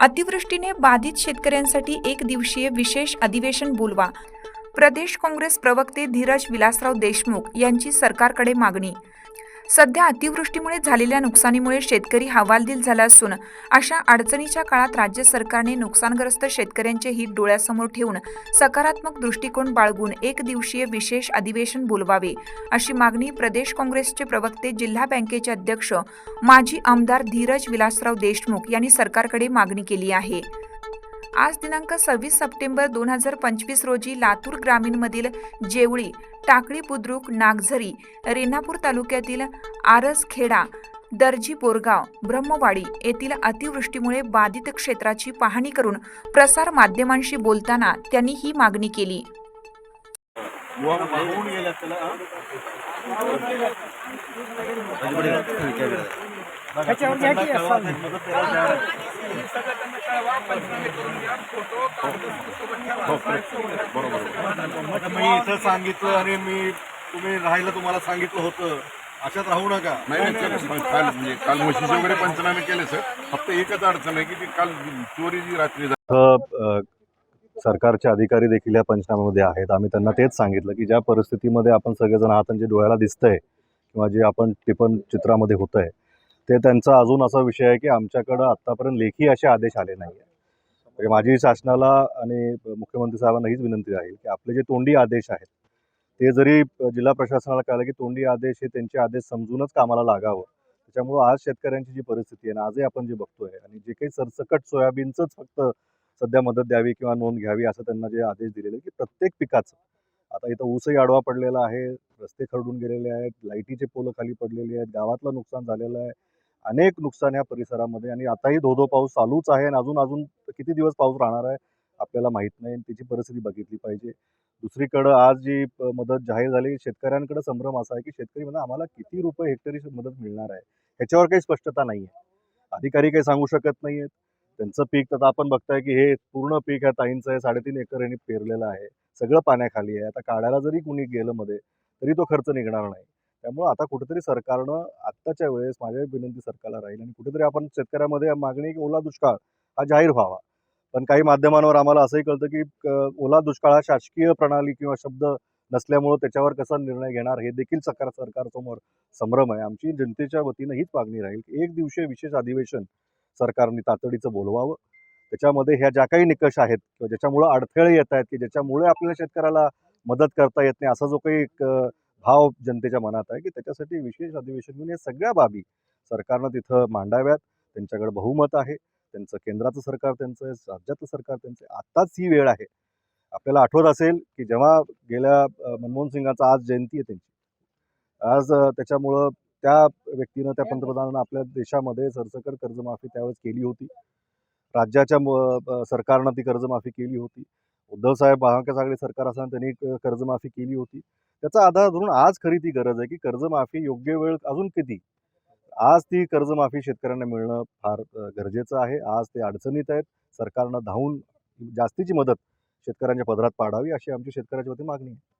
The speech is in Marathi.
अतिवृष्टीने बाधित शेतकऱ्यांसाठी एक दिवसीय विशेष अधिवेशन बोलवा. प्रदेश काँग्रेस प्रवक्ते धीरज विलासराव देशमुख यांची सरकारकडे मागणी. सध्या अतिवृष्टीमुळे झालेल्या नुकसानीमुळे शेतकरी हवालदिल झाला असून अशा अडचणीच्या काळात राज्य सरकारने नुकसानग्रस्त शेतकऱ्यांचे हित डोळ्यासमोर ठेवून सकारात्मक दृष्टिकोन बाळगून एक दिवसीय विशेष अधिवेशन बोलवावे अशी मागणी प्रदेश काँग्रेसचे प्रवक्ते जिल्हा बँकेचे अध्यक्ष माजी आमदार धीरज विलासराव देशमुख यांनी सरकारकडे मागणी केली आहे. आज दिनांक सव्वीस सप्टेंबर दोन हजार पंचवीस रोजी लातूर ग्रामीणमधील जेवळी टाकळी बुद्रुक नागझरी रेणापूर तालुक्यातील आरसखेडा दर्जी बोरगाव ब्रह्मवाडी येथील अतिवृष्टीमुळे बाधित क्षेत्राची पाहणी करून प्रसार माध्यमांशी बोलताना त्यांनी ही मागणी केली. त्याच्यावर घ्या की आता मी इथं सांगितलं आणि मी तुम्ही राहायला तुम्हाला सांगितलं होतं अशात राहू नका नाही नाही काल म्हणजे काल म्हशीचे वगैरे पंचनामे केले सर फक्त एकच अडचण आहे की ती काल चोरी जी रात्री सरकारचे अधिकारी देखील या पंचनाम्यामध्ये आहेत. आम्ही त्यांना तेच सांगितलं की ज्या परिस्थितीमध्ये आपण सगळेजण आहात जे डोळ्याला दिसतंय किंवा जे आपण टिपण चित्रामध्ये होतं आहे ते त्यांचा अजून असा विषय आहे की आमच्याकडं आत्तापर्यंत लेखी असे आदेश आले नाही आहे म्हणजे माझी शासनाला आणि मुख्यमंत्री साहेबांना हीच विनंती राहील की आपले जे तोंडी आदेश आहेत ते जरी जिल्हा प्रशासनाला कळलं की तोंडी आदेश हे त्यांचे आदेश समजूनच कामाला लागावं. त्याच्यामुळं आज शेतकऱ्यांची जी परिस्थिती आहे ना आजही आपण जे बघतोय आणि जे काही सरसकट सोयाबीनचंच फक्त सध्या मदत द्यावी किंवा नोंद घ्यावी असं त्यांना जे आदेश दिलेले की प्रत्येक पिकाचं. आता इथं ऊसही आडवा पडलेला आहे रस्ते खरडून गेलेले आहेत लाईटीचे पोलं खाली पडलेली आहेत गावातलं नुकसान झालेलं आहे. अनेक नुकसान या परिसरामध्ये आणि आताही धोधो पाऊस चालूच आहे आणि अजून अजून किती दिवस पाऊस राहणार आहे आपल्याला माहीत नाही आणि त्याची परिस्थिती बघितली पाहिजे. दुसरीकडं आज जी प- मदत जाहीर झाली शेतकऱ्यांकडे संभ्रम असा आहे की शेतकरी म्हणजे आम्हाला किती रुपये हेक्टरी मदत मिळणार आहे? ह्याच्यावर काही स्पष्टता नाही आहे अधिकारी काही सांगू शकत नाही आहेत त्यांचं पीक तर आपण बघताय की हे पूर्ण पीक ह्या ताईंचं आहे साडेतीन एकर यांनी पेरलेलं आहे सगळं पाण्याखाली आहे. आता काढायला जरी कुणी गेलं मध्ये तरी तो खर्च निघणार नाही. त्यामुळं आता कुठेतरी सरकारनं आत्ताच्या वेळेस माझ्या विनंती सरकारला राहील आणि कुठेतरी आपण शेतकऱ्यामध्ये मागणी की ओला दुष्काळ हा जाहीर व्हावा. पण काही माध्यमांवर आम्हाला असंही कळतं की ओला दुष्काळ हा शासकीय प्रणाली किंवा शब्द नसल्यामुळं त्याच्यावर कसा निर्णय घेणार हे देखील सरकार सरकारसमोर संभ्रम आहे. आमची जनतेच्या वतीनं हीच मागणी राहील एक दिवशीय विशेष अधिवेशन सरकारने तातडीचं बोलवावं. त्याच्यामध्ये ह्या ज्या काही निकष आहेत किंवा ज्याच्यामुळं अडथळे येत आहेत की ज्याच्यामुळे आपल्याला शेतकऱ्याला मदत करता येत नाही असा जो काही एक भाव जनतेच्या मनात आहे की त्याच्यासाठी विशेष अधिवेशन घेऊन या सगळ्या बाबी सरकारनं तिथं मांडाव्यात. त्यांच्याकडे बहुमत आहे. त्यांचं केंद्राचं सरकार त्यांचं आहे राज्याचं सरकार त्यांचं आत्ताच ही वेळ आहे. आपल्याला आठवत असेल की जेव्हा गेल्या मनमोहन सिंगाचा आज जयंती आहे त्यांची. आज त्याच्यामुळं त्या व्यक्तीनं त्या पंतप्रधानांना आपल्या देशामध्ये सरसकट कर्जमाफी त्यावेळेस केली होती. राज्याच्या म- सरकारनं ती कर्जमाफी केली होती. उद्धवसाहेब साहेब आघाडी सरकार असताना त्यांनी कर्जमाफी केली होती. त्याचा आधार धरून आज खरी ती गरज आहे की कर्जमाफी योग्य वेळ अजून किती? आज ती कर्जमाफी शेतकऱ्यांना मिळणं फार गरजेचं आहे. आज ते अडचणीत आहेत. सरकारनं धावून जास्तीची मदत शेतकऱ्यांच्या पदरात पाडावी अशी आमची शेतकऱ्याच्या वतीने मागणी आहे.